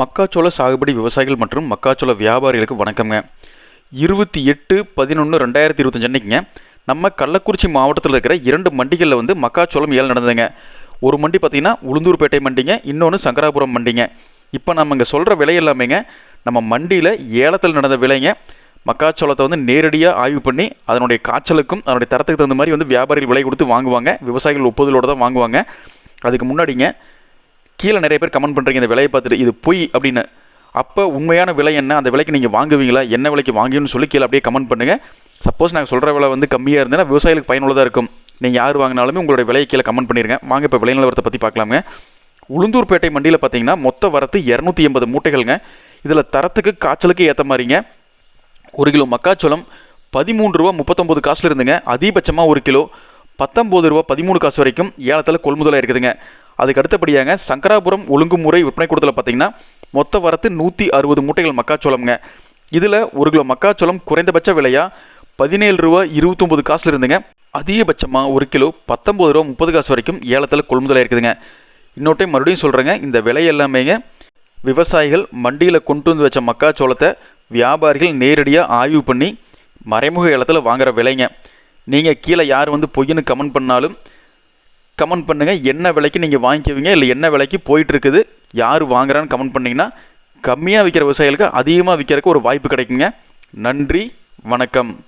மக்காச்சோள சாகுபடி விவசாயிகள் மற்றும் மக்காச்சோள வியாபாரிகளுக்கு வணக்கங்க இருபத்தி எட்டு பதினொன்று ரெண்டாயிரத்தி இருபத்தஞ்சு அன்னைக்குங்க நம்ம கள்ளக்குறிச்சி மாவட்டத்தில் இருக்கிற இரண்டு மண்டிகளில் வந்து மக்காச்சோளம் ஏலம் நடந்ததுங்க. ஒரு மண்டி பார்த்தீங்கன்னா உளுந்தூர்பேட்டை மண்டிங்க இன்னொன்று சங்கராபுரம் மண்டிங்க. இப்போ நம்ம இங்கே சொல்கிற விலை எல்லாமேங்க நம்ம மண்டியில் ஏலத்தில் நடந்த விலைங்க. மக்காச்சோளத்தை வந்து நேரடியாக ஆய்வு பண்ணி அதனுடைய காய்ச்சலுக்கும் அதனுடைய தரத்துக்கு தகுந்த மாதிரி வந்து வியாபாரிகள் விலை கொடுத்து வாங்குவாங்க. விவசாயிகள் ஒப்புதலோடு தான் வாங்குவாங்க. அதுக்கு முன்னாடிங்க கீழே நிறைய பேர் கமெண்ட் பண்ணுறீங்க இந்த விலையை பார்த்துட்டு இது பொய் அப்படின்னு. அப்போ உண்மையான விலை என்ன? அந்த விலைக்கு நீங்கள் வாங்குவீங்களா? என்ன விலைக்கு வாங்குவீங்கன்னு சொல்லி கீழே அப்படியே கமெண்ட் பண்ணுங்கள் சப்போஸ் நாங்கள் சொல்கிற விலை வந்து கம்மியாக இருந்ததுன்னா விவசாயிகளுக்கு பயனுள்ளதாக இருக்கும். நீங்கள் யார் வாங்கினாலுமே உங்களுடைய விலையை கீழே கமெண்ட் பண்ணிடுங்க வாங்க இப்போ விலை நிலவரத்தை பற்றி பார்க்கலாங்க. உளுந்தூர்பேட்டை மண்டியில் பார்த்தீங்கன்னா மொத்த வரத்து இரநூத்தி எண்பது மூட்டைகள்ங்க. இதில் தரத்துக்கு காய்ச்சலுக்கு ஏற்ற மாதிரிங்க. ஒரு கிலோ மக்காச்சோளம் பதிமூன்று ரூபா முப்பத்தொம்பது காசில் இருந்துங்க. அதிகபட்சமாக ஒரு கிலோ பத்தொம்பது ரூபா பதிமூணு காசு வரைக்கும் ஏலத்தில் கொள்முதலாக இருக்குதுங்க. அதுக்கு அடுத்தபடியாங்க சங்கராபுரம் ஒழுங்குமுறை விற்பனை கூடத்தில் பார்த்தீங்கன்னா மொத்த வரத்து நூற்றி அறுபது மூட்டைகள் மக்காச்சோளம்ங்க. இதில் ஒரு கிலோ மக்காச்சோளம் குறைந்தபட்ச விலையாக பதினேழு ரூபா இருபத்தொம்பது காசில் இருந்துங்க. அதிகபட்சமாக ஒரு கிலோ பத்தொம்பது ரூபா முப்பது காசு வரைக்கும் ஏலத்தில் கொள்முதலாக இருக்குதுங்க இன்னொரு டைம் மறுபடியும் சொல்கிறேங்க இந்த விலை எல்லாமேங்க விவசாயிகள் மண்டியில் கொண்டு வந்து வச்ச மக்காச்சோளத்தை வியாபாரிகள் நேரடியாக ஆய்வு பண்ணி மறைமுக ஏலத்தில் வாங்குகிற விலைங்க. நீங்கள் கீழே யார் வந்து பொய்ன்னு கமெண்ட் பண்ணாலும் கமெண்ட் பண்ணுங்கள் என்ன விலைக்கு நீங்கள் வாங்கிக்குவீங்க? இல்லை என்ன விலைக்கு போயிட்டுருக்குது? யார் வாங்குறான்னு கமெண்ட் பண்ணிங்கன்னா கம்மியாக விற்கிற விவசாயிகளுக்கு அதிகமாக விற்கிறதுக்கு ஒரு வாய்ப்பு கிடைக்குங்க. நன்றி. வணக்கம்.